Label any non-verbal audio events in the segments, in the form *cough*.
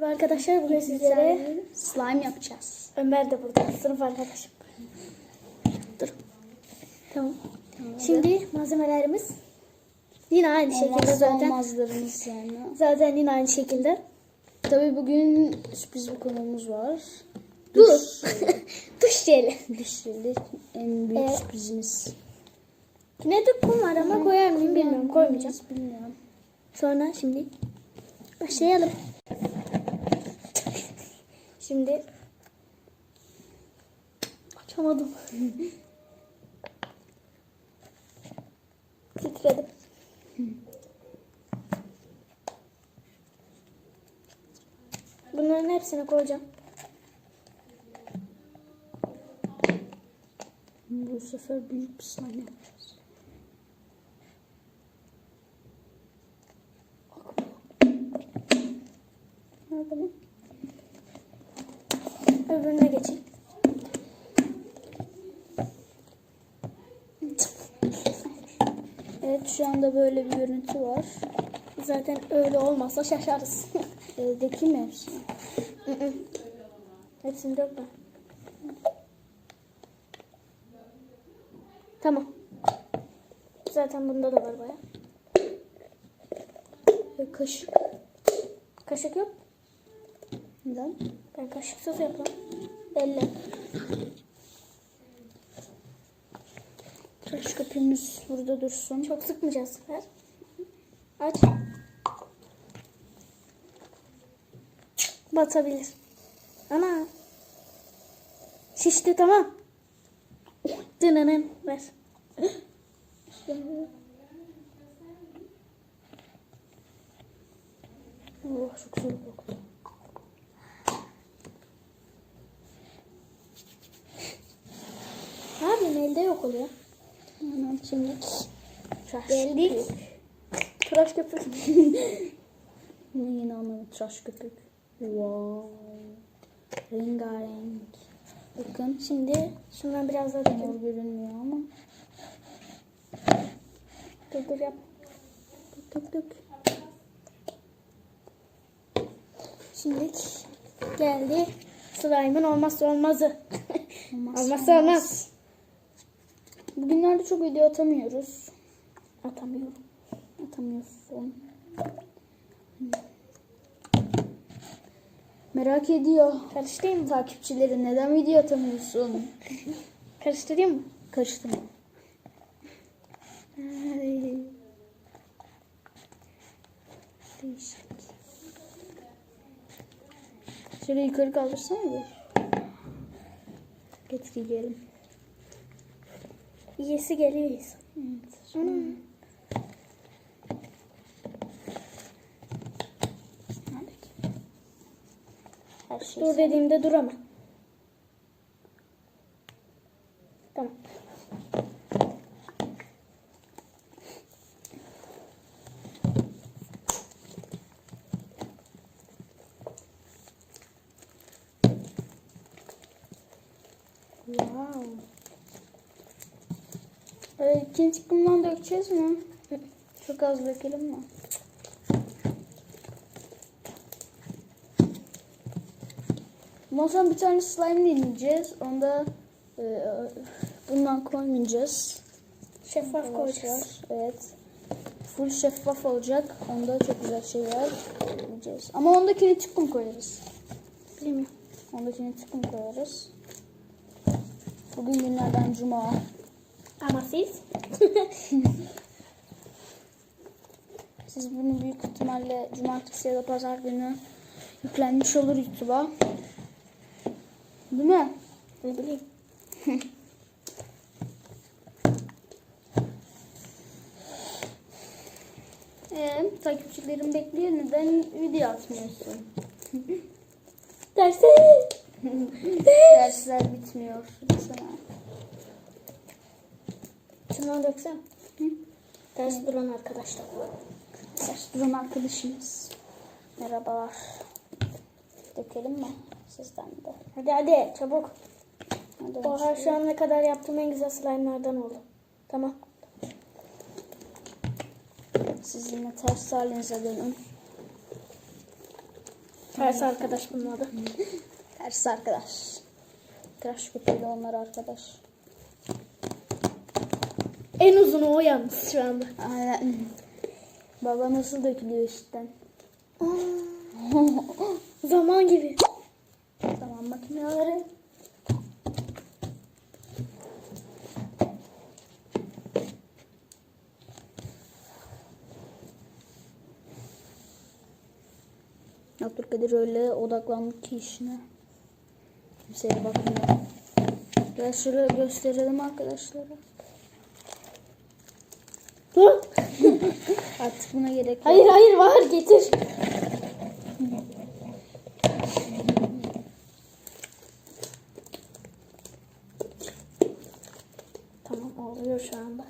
Merhaba arkadaşlar bugün sizlere slime yapacağız. Ömer de burada sınıf arkadaşım. Dur. Tamam. Şimdi malzemelerimiz yine aynı şekilde Olmazsa zaten. olmazlarımız yani. Zaten yine aynı şekilde. Tabii bugün sürpriz bir konumuz var. Dur. Duş *laughs* jeli. Dişleri en büyük Evet. sürprizimiz. Yine de kum var ama koyar mıyım bilmiyorum. Koymayacağım. Bilmiyorum. Sonra şimdi başlayalım. Şimdi açamadım. Titredim. Bunların hepsini koyacağım. Bu sefer büyük bir yapacağız. Evet şu anda böyle bir görüntü var. Zaten öyle olmazsa şaşarız. *laughs* Evdeki mi hepsi? Hepsini dökme. Tamam. Zaten bunda da var baya. Ve kaşık. Kaşık yok. Neden? Ben kaşıksız yapıyorum. Elle. Tıraş köpüğümüz burada dursun. Çok sıkmayacağız sefer. Aç. Batabilir. Ana. Şişti tamam. Dınının ver. Oh çok soğuk koktu. Abi elde yok oluyor. Hemen şimdi tıraş Geldik. köpük. Tıraş köpük. Yine *laughs* yine anladım tıraş köpük. Wow. Rengarenk. Bakın Şimdi şundan biraz daha mor görünmüyor ama. Dur dur yap. Dök dök. Şimdi geldi. Slime'ın olmazsa olmazı. Olmazsa olmazsa olmaz. Bugünlerde çok video atamıyoruz. Atamıyorum. Atamıyorsun. Merak ediyor. Karıştırayım mı? Takipçilerin neden video atamıyorsun? Karıştırayım mı? Karıştırma. Değişik. Şöyle yukarı kaldırsana bir. Getireyim. İyisi geliyor iyisi. Evet. Her şey Dur dediğimde dur ama. Tamam. Wow. Ee, ikinci kumdan dökeceğiz mi? Çok az dökelim mi? Bundan sonra bir tane slime deneyeceğiz. Onda e, bundan koymayacağız. Şeffaf koyacağız. Evet. Full şeffaf olacak. Onda çok güzel şeyler yiyeceğiz. Ama onda kinetik kum koyarız. Bilmiyorum. Onda kinetik kum koyarız. Bugün günlerden cuma. Ama siz? *laughs* Siz bunu büyük ihtimalle cumartesi ya da pazar günü yüklenmiş olur YouTube'a. Değil mi? ne bileyim. *laughs* Ee, takipçilerim bekliyor. Neden video atmıyorsun? Dersi. *laughs* Dersler bitmiyor. Sana. Şundan döksem. Ders duran arkadaşlar. Ders duran arkadaşımız. Merhabalar. Dökelim mi? Sizden de. Hadi hadi çabuk. Hadi Oha şu ana kadar yaptığım en güzel slime'lardan oldu. Tamam. Sizinle ters halinize dönün. Ters arkadaş bunun adı. Ters arkadaş. Tıraş köpeğiyle onlar arkadaş. En uzunu o yalnız şu anda. Aynen. *laughs* Baba nasıl dökülüyor üstten. *laughs* Zaman gibi. Zaman makineleri. Abdülkadir öyle odaklandı ki işine. Kimseye bakmıyor. Gel şöyle gösterelim arkadaşlara. Artık buna gerek yok. Hayır hayır var getir. Tamam oluyor şu anda.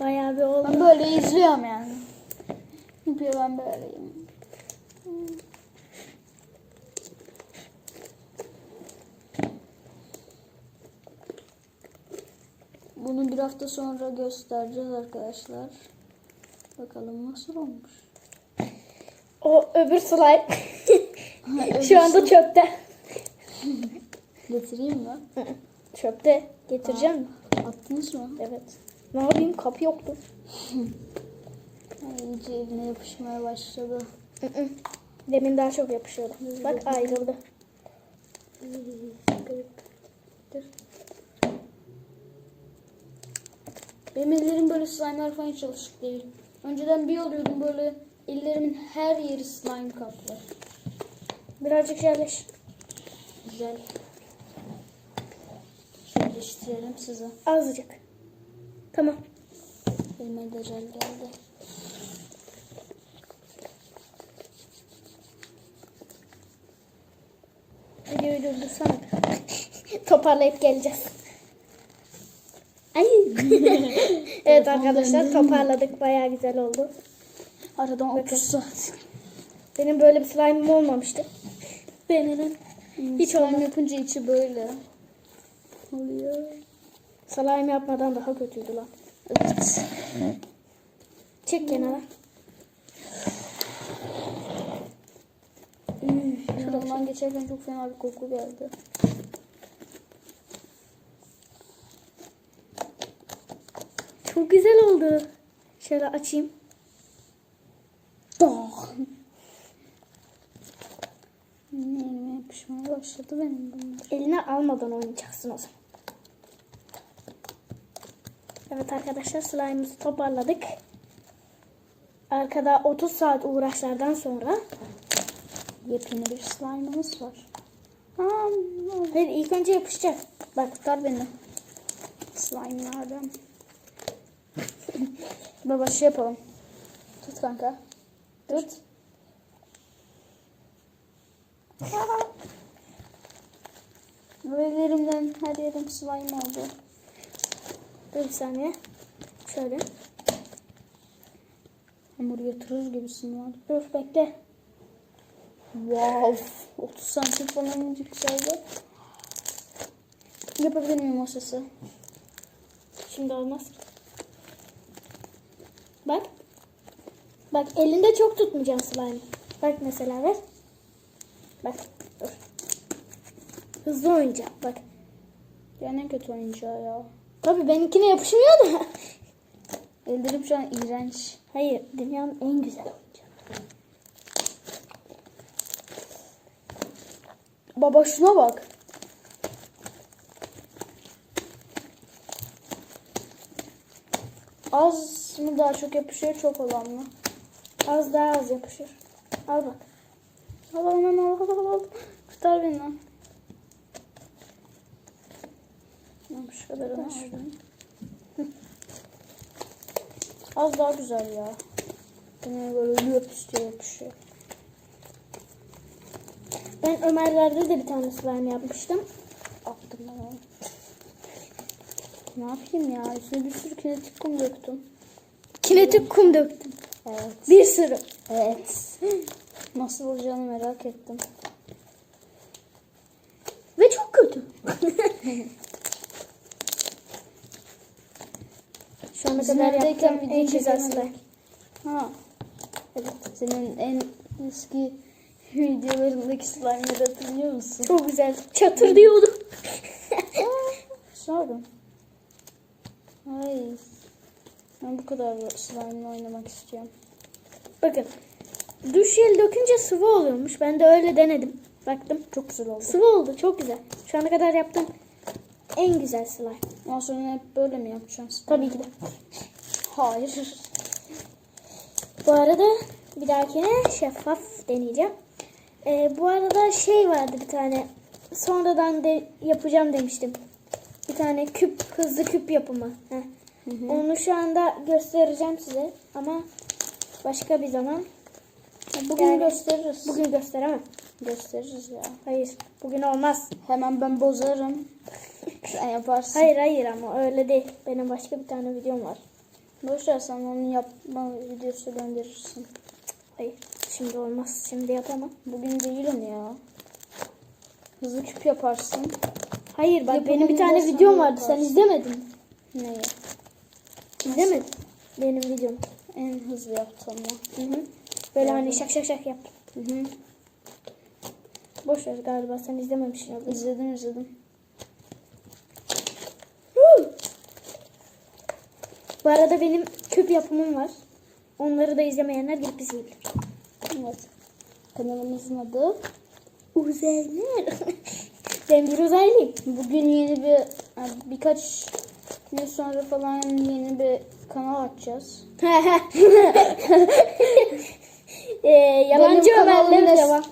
Bayağı bir oldu. Ben böyle izliyorum yani. Yapıyor ben böyleyim. Bunu bir hafta sonra göstereceğiz arkadaşlar. Bakalım nasıl olmuş. O öbür slime. *laughs* *laughs* şu anda çöpte. Getireyim mi? çöpte. Getireceğim mi? Attınız mı? Evet. Ne yapayım? Kapı yoktu. *laughs* Ay, iyice eline yapışmaya başladı. Demin daha çok yapışıyordu. Bak ayrıldı. Dur. Benim ellerim böyle slime'lar falan hiç alışık değil. Önceden bir alıyordum böyle ellerimin her yeri slime kaplı. Birazcık yerleş. Güzel. Yerleştirelim size. Azıcık. Tamam. Elime de jel geldi. Videoyu durdursana. *laughs* Toparlayıp geleceğiz. Ay. *laughs* evet arkadaşlar toparladık. Bayağı güzel oldu. Aradan Bakın. 30 saat. Benim böyle bir slime'ım olmamıştı. Benim. Hiç Slime olmadı. yapınca içi böyle. Oluyor. Slime yapmadan daha kötüydü lan. Evet. Çek kenara. Şuradan geçerken çok fena bir koku geldi. Çok güzel oldu. Şöyle açayım. Oh. Elime yapışmaya başladı benim bunlar. Eline almadan oynayacaksın o zaman. Evet arkadaşlar slime'ımızı toparladık. Arkada 30 saat uğraşlardan sonra Yepyeni bir slime'ımız var. Aa, Hayır ilk önce yapışacak. bak tutar beni. Slime'lardan. Baba şey yapalım. Tut kanka. Tut. Böylelerimden her yerim slime oldu. Dur bir saniye. Şöyle. Hamur yatırır gibisin var. Dur bekle. Wow. 30 santim falan yükseldi. Yapabilir miyim o sesi? Şimdi olmaz. Bak. Bak elinde çok tutmayacaksın slime. Bak mesela ver. Bak dur. Hızlı oynayacak bak. Ya ne kötü oyuncağı ya. Tabii benimkine yapışmıyor da. *laughs* Ellerim şu an iğrenç. Hayır dünyanın en güzel oyuncağı. Baba şuna bak. Az mı daha çok yapışıyor çok olan mı? Az daha az yapışır. Al bak. Al al al al al al. Kurtar beni lan. Şu kadarını aldım. Az daha güzel ya. Yine böyle löp diye yapışıyor. Ben Ömerler'de de bir tane slime yapmıştım. Attım ben onu. Ne yapayım ya? Üstüne bir sürü kinetik kum döktüm. Kinetik kum döktüm. Evet. Bir sürü. Evet. Nasıl olacağını merak ettim. Ve çok kötü. *laughs* Şu ana kadar yaptığım en güzel slime. Ha. Evet. Senin en eski *laughs* Videolarındaki slime'ları hatırlıyor musun? Çok güzel. Çatır diyordu. *laughs* Sordum. Ay. Ben bu kadar slime'la oynamak istiyorum. Bakın. Duş jeli dökünce sıvı oluyormuş. Ben de öyle denedim. Baktım. Çok güzel oldu. Sıvı oldu. Çok güzel. Şu ana kadar yaptığım en güzel slime. Ondan sonra hep böyle mi yapacağız? Tabii ki de. Hayır. Bu arada bir dahakine şeffaf deneyeceğim. Ee, bu arada şey vardı bir tane. Sonradan de yapacağım demiştim. Bir tane küp, hızlı küp yapımı. Heh. Onu şu anda göstereceğim size ama başka bir zaman. Bugün Yani- gösteririz. Bugün gösteremem. gösteririz ya. Hayır, bugün olmaz. Hemen ben bozarım. Sen yaparsın. Hayır hayır ama öyle değil. Benim başka bir tane videom var. Boş ver sen onu yapma videosu gönderirsin. Hayır, şimdi olmaz. Şimdi yapamam. Bugün değilim ya. Hızlı küp yaparsın. Hayır bak Yapımını benim bir tane sen videom vardı. Sen yaparsın. izlemedin. mi? Neyi? İzlemedin. Benim videom. En hızlı yaptığımı. Hı hı. Böyle hani şak şak şak yap. Hı hı. Boş ver galiba sen izlememişsin. orada. İzledim izledim. Bu arada benim küp yapımım var. Onları da izlemeyenler gidip izleyebilir. Evet. Kanalımızın adı. Uzaylılar. *laughs* ben bir uzaylıyım. Bugün yeni bir yani birkaç gün sonra falan yeni bir kanal açacağız. *laughs* ee, yalancı Benim kanalımda- devam.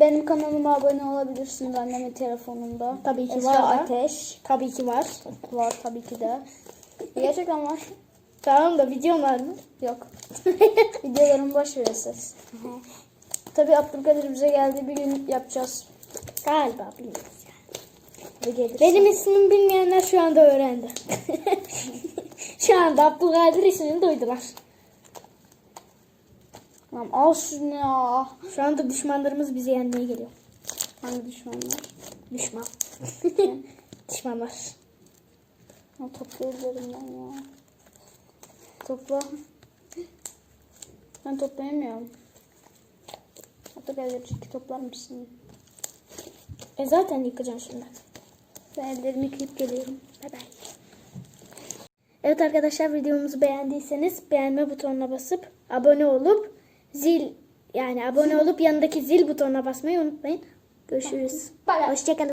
Benim kanalıma abone olabilirsiniz annemin telefonunda. Tabii ki Esra var. Ateş Tabii ki var. var tabii ki de. Gerçekten var. Tamam da videom var mı? Yok. *laughs* Videolarımı boş ver ses. Tabii Abdülkadir bize geldi bir gün yapacağız. Galiba bilmiyoruz yani. Ve gelir. Benim ismimi bilmeyenler şu anda öğrendi. *laughs* şu anda Abdülkadir ismini duydular. Tamam al şunu ya. Şu anda düşmanlarımız bizi yenmeye geliyor. Hangi düşmanlar? Düşman. *laughs* Düşmanlar. Ha, toplayabilirim ben ya. Topla. Ben toplayamıyorum. Abdülkadir çünkü toplar mısın? E zaten yıkacaksın şimdi. Ben ellerimi yıkayıp geliyorum. Bay bay. Evet arkadaşlar videomuzu beğendiyseniz beğenme butonuna basıp abone olup zil yani abone olup yanındaki zil butonuna basmayı unutmayın. Görüşürüz. Hoşçakalın.